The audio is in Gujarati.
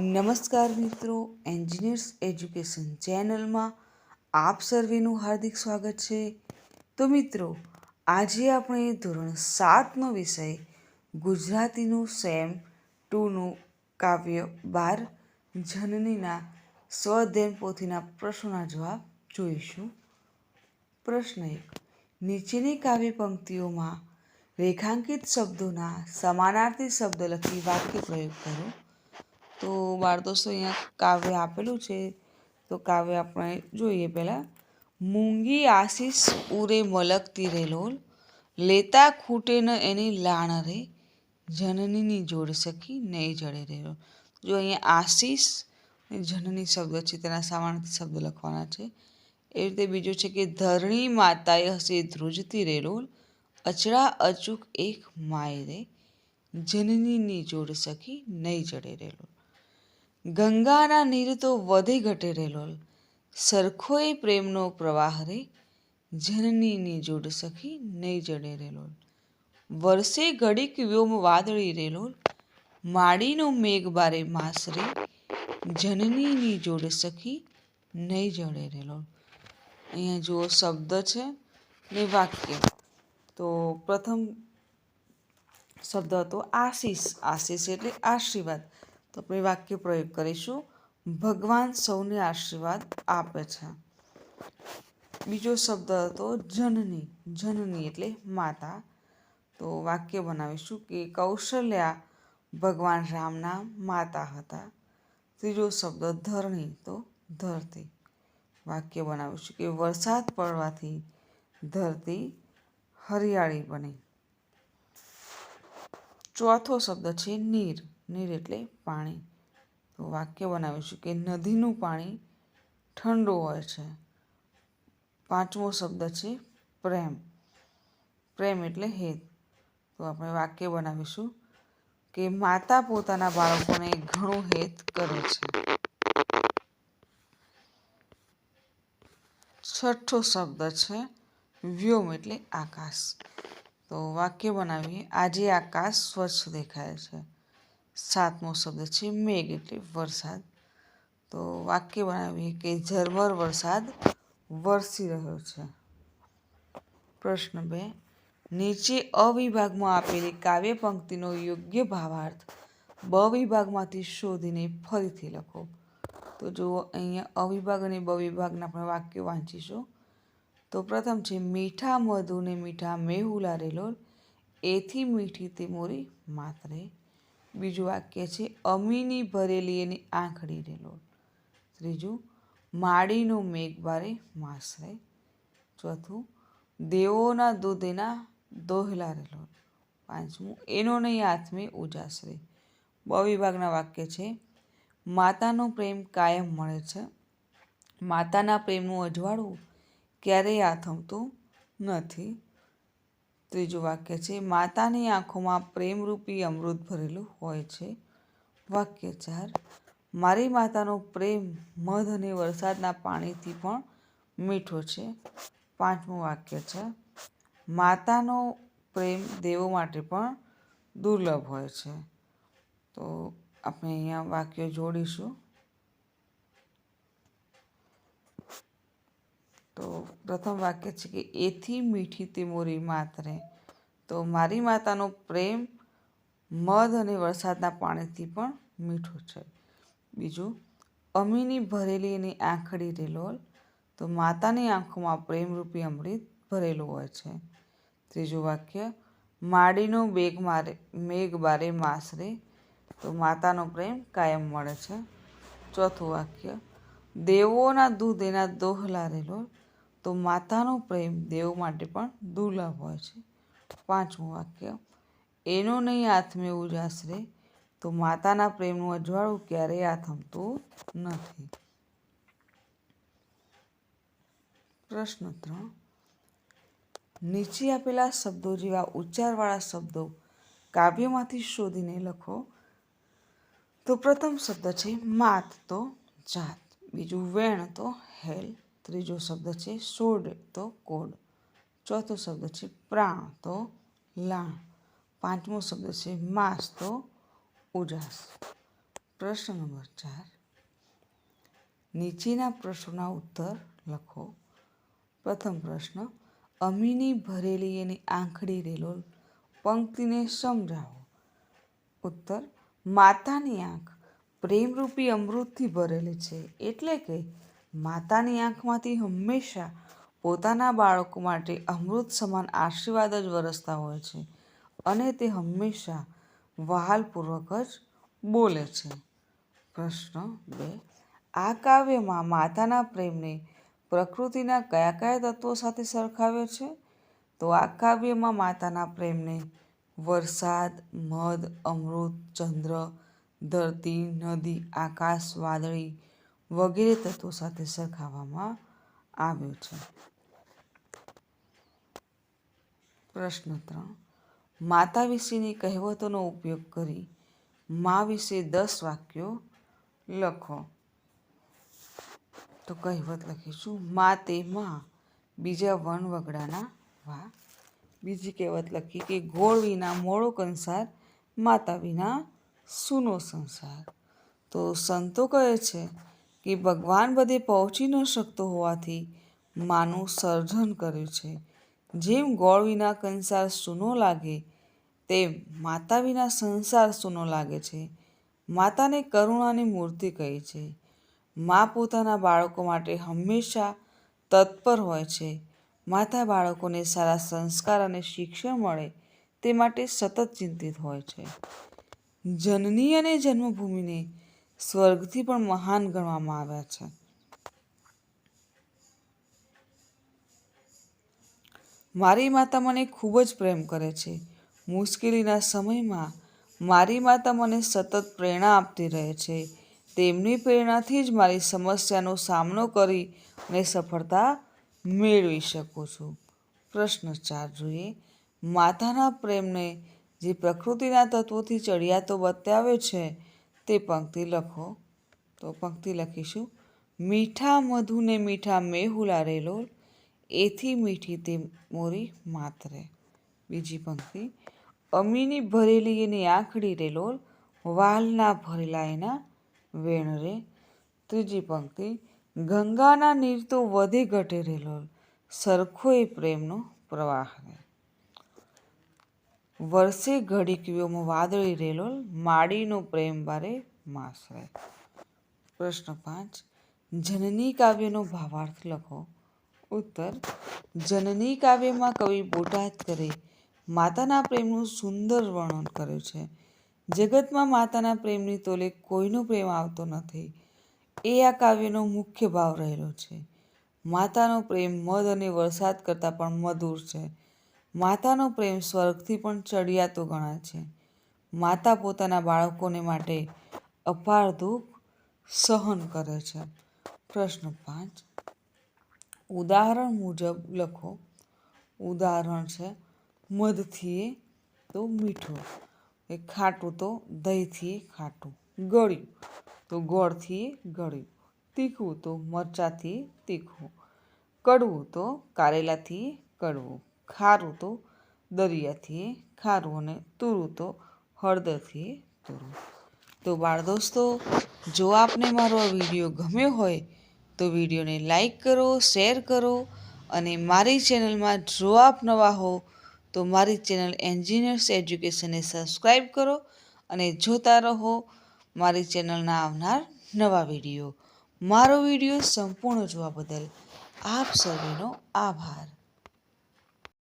નમસ્કાર મિત્રો એન્જિનિયર્સ એજ્યુકેશન ચેનલમાં આપ સર્વેનું હાર્દિક સ્વાગત છે. તો મિત્રો, આજે આપણે ધોરણ સાતનો વિષય ગુજરાતીનું સેમ ટુનું કાવ્ય બાર જનનીના સ્વધેન પોથીના પ્રશ્નોના જવાબ જોઈશું. પ્રશ્ન એક, નીચેની કાવ્ય પંક્તિઓમાં રેખાંકિત શબ્દોના સમાનાર્થી શબ્દ લખી વાક્ય પ્રયોગ કરો. તો બાળ દોસ્તો અહીંયા કાવ્ય આપેલું છે. તો કાવ્ય આપણે જોઈએ પહેલાં. મૂંગી આશીષ ઉરે મલકતી રે લોલ. લેતા ખૂટે ન એની લાણ રે. જનનીની જોડ સખી નહીં જડે રે જો અહીંયા આશીષ જનની શબ્દ છે, તેના સામાન્ય શબ્દ લખવાના છે. એ રીતે બીજું છે કે, ધરણી માતાએ હશે ધ્રુજતી રે લોલ. અચળા અચૂક એક માય રે. જનનીની જોડ સખી નહીં જડે રે ગંગાના નીર તો વધે ઘટે રે સરખો એ પ્રેમનો પ્રવાહ રે, જનનીની જોડ સખી નહીં જડે રેલોલ વર્ષે ઘડીક વ્યોમ વાદળી રેલોલ માડીનો મેઘ બારે માસ રે, જનનીની જોડ સખી નહીં જડે રેલોલ અહીંયા જુઓ શબ્દ છે ને વાક્ય, તો પ્રથમ શબ્દ હતો આશીષ. આશીષ એટલે આશીર્વાદ. તો આપણે વાક્ય પ્રયોગ કરીશું. ભગવાન સૌને આશીર્વાદ આપે છે. બીજો શબ્દ હતો જનની જનની એટલે માતા. તો વાક્ય બનાવીશું કે કૌશલ્યા ભગવાન રામના માતા હતા. ત્રીજો શબ્દ ધરણી તો ધરતી. વાક્ય બનાવીશું કે વરસાદ પડવાથી ધરતી હરિયાળી બની. ચોથો શબ્દ છે નીર. નીર એટલે પાણી. તો વાક્ય બનાવીશું કે નદીનું પાણી ઠંડુ હોય છે. પાંચમો શબ્દ છે પ્રેમ. પ્રેમ એટલે હેત. તો આપણે વાક્ય બનાવીશું કે માતા પોતાના બાળકોને ઘણું હેત કરે છે. છઠ્ઠો શબ્દ છે વ્યોમ એટલે આકાશ. તો વાક્ય બનાવીએ, આજે આકાશ સ્વચ્છ દેખાય છે. સાતમો શબ્દ છે મેઘ એટલે વરસાદ. તો વાક્ય બનાવીએ કે ઝરમર વરસાદ વરસી રહ્યો છે. પ્રશ્ન બે, નીચે અવિભાગમાં આપેલી કાવ્ય પંક્તિનો યોગ્ય ભાવાર્થ બ વિભાગમાંથી શોધીને ફરીથી લખો. તો જુઓ, અહીંયા અવિભાગ અને બ વિભાગના આપણે વાક્યો વાંચીશું. તો પ્રથમ છે, મીઠા મધુને મીઠા મેહુલા રેલોલ એથી મીઠી તે મોરી માત્રે. બીજું વાક્ય છે, અમીની ભરેલી એની આંખડી રેલોલ ત્રીજું, માડીનો મેઘ બારે માસરે. ચોથું, દેવોના દૂધ એના દોહલા રેલોલ પાંચમું, એનો નહીં હાથમે ઉજાસરે. બ વિભાગના વાક્ય છે, માતાનો પ્રેમ કાયમ મળે છે. માતાના પ્રેમનું અજવાળું ક્યારેય આથમતું નથી. ત્રીજું વાક્ય છે, માતાની આંખોમાં પ્રેમરૂપી અમૃત ભરેલું હોય છે. વાક્ય ચાર, મારી માતાનો પ્રેમ મધ અને વરસાદના પાણીથી પણ મીઠો છે. પાંચમું વાક્ય છે, માતાનો પ્રેમ દેવો માટે પણ દુર્લભ હોય છે. તો આપણે અહીંયા વાક્યો જોડીશું. તો પ્રથમ વાક્ય છે કે, એથી મીઠી તે મોરી માતરે. તો મારી માતાનો પ્રેમ મધ અને વરસાદના પાણીથી પણ મીઠો છે. બીજું, અમીની ભરેલી એની આંખડી રેલોલ. તો માતાની આંખોમાં પ્રેમરૂપી અમૃત ભરેલું હોય છે. ત્રીજું વાક્ય, માડીનો બેગ મારે, મેઘ બારે માસરે. તો માતાનો પ્રેમ કાયમ મળે છે. ચોથું વાક્ય, દેવોના દૂધ એના દોહલા રેલો તો માતાનો પ્રેમ દેવ માટે પણ દુર્લભ હોય છે. પાંચમું વાક્ય, એનો નહીં આથમે ઉજાસરે તો માતાના પ્રેમનું અજવાળું ક્યારેય આથમતું નથી. પ્રશ્ન ત્રણ, નીચે આપેલા શબ્દો જેવા ઉચ્ચારવાળા શબ્દો કાવ્યમાંથી શોધીને લખો. તો પ્રથમ શબ્દ છે, માત તો જાત. બીજું, વેણ તો હેલ. ત્રીજો શબ્દ છે સોડ તો કોડ. ચોથો શબ્દ છે પ્રાણ તો લાણ. પાંચમો શબ્દ છે માસ તો ઉજાસ. પ્રશ્ન નંબર ચાર. નીચેના પ્રશ્નોના ઉત્તર લખો. પ્રથમ પ્રશ્ન, અમીની ભરેલી એની આંખડી રેલો પંક્તિને સમજાવો. ઉત્તર, માતાની આંખ પ્રેમરૂપી અમૃતથી ભરેલી છે. એટલે કે માતાની આંખમાંથી હંમેશા પોતાના બાળકો માટે અમૃત સમાન આશીર્વાદ જ વરસતા હોય છે અને તે હંમેશા વહાલપૂર્વક જ બોલે છે. પ્રશ્ન બે. આ કાવ્યમાં માતાના પ્રેમને પ્રકૃતિના કયા કયા તત્વો સાથે સરખાવ્યો છે? તો આ કાવ્યમાં માતાના પ્રેમને વરસાદ, મધ, અમૃત, ચંદ્ર, ધરતી, નદી, આકાશ, વાદળી વગેરે તત્વો સાથે સરખાવવામાં આવ્યો છે. પ્રશ્ન ત્રણ. માતા વિશેની કહેવતોનો ઉપયોગ કરી મા વિશે દસ વાક્યો લખો. તો કહેવત લખીશું. મા તે મા, બીજા વન વગડાના વા. બીજી કહેવત લખી કે ગોળ વિના મોળો કંસાર માતા વિના સૂનો સંસાર. તો સંતો કહે છે કે ભગવાન બધે પહોંચી ન શકતો હોવાથી માનું સર્જન કર્યું છે. જેમ ગોળ વિના કંસાર સૂનો લાગે, તેમ માતા વિના સંસાર સૂનો લાગે છે. માતાને કરુણાની મૂર્તિ કહી છે. મા પોતાના બાળકો માટે હંમેશા તત્પર હોય છે. માતા બાળકોને સારા સંસ્કાર અને શિક્ષણ મળે, તે માટે સતત ચિંતિત હોય છે. જનની અને જન્મભૂમિને સ્વર્ગથી પણ મહાન ગણવામાં આવ્યા છે. મારી માતા મને ખૂબ જ પ્રેમ કરે છે. મુશ્કેલીના સમયમાં મારી માતા મને સતત પ્રેરણા આપતી રહે છે. તેમની પ્રેરણાથી જ મારી સમસ્યાનો સામનો કરી અને સફળતા મેળવી શકું છું. પ્રશ્ન ચાર જોઈએ, માતાના પ્રેમને જે પ્રકૃતિના તત્વોથી ચડિયાતો બતાવ્યો છે તે પંક્તિ લખો. તો પંક્તિ લખીશું. મીઠા મધુને મીઠા મેહુલા રેલો એથી મીઠી તે મોરી માતરે. બીજી પંક્તિ. અમીની ભરેલી એની આંખડી રેલોલ વાલના ભરેલા એના વેણ રે. ત્રીજી પંક્તિ. ગંગાના નીર તો વધે ઘટે રેલોલ સરખો એ પ્રેમનો પ્રવાહ રે. વર્ષે ઘડીક વ્યોમ વાદળી રેલોલ, માડીનો પ્રેમ બારે માસરે. પ્રશ્ન પાંચ. જનની કાવ્યનો ભાવાર્થ લખો. ઉત્તર. જનની કાવ્યમાં કવિ બોટાદ કરે. માતાના પ્રેમનું સુંદર વર્ણન કર્યું છે. જગતમાં માતાના પ્રેમની તોલે કોઈનો પ્રેમ આવતો નથી. એ આ કાવ્યનો મુખ્ય ભાવ રહેલો છે. માતાનો પ્રેમ મધ અને વરસાદ કરતાં પણ મધુર છે. માતાનો પ્રેમ સ્વર્ગથી પણ ચડિયાતો ગણાય છે. માતા પોતાના બાળકોને માટે અપાર દુઃખ સહન કરે છે. પ્રશ્ન પાંચ. ઉદાહરણ મુજબ લખો. ઉદાહરણ છે, મધથી તો મીઠું, એ ખાટું તો દહીંથી ખાટું, ગળ્યું તો ગોળથી ગળ્યું, તીખું તો મરચાંથી તીખું, કડવું તો કારેલાથી કડવું. ખારું તો દરિયાથી ખારું અને તુરું તો હળદરથી તુરું. તો બાળ દોસ્તો, જો આપને મારો આ વીડિયો ગમ્યો હોય, તો વિડીયોને લાઈક કરો, શેર કરો અને મારી ચેનલમાં જો આપ નવા હો, તો મારી ચેનલ એન્જિનિયર્સ એજ્યુકેશનને સબસ્ક્રાઈબ કરો અને જોતા રહો મારી ચેનલના આવનાર નવા વીડિયો. મારો વીડિયો સંપૂર્ણ જોવા બદલ આપ સર્વેનો આભાર.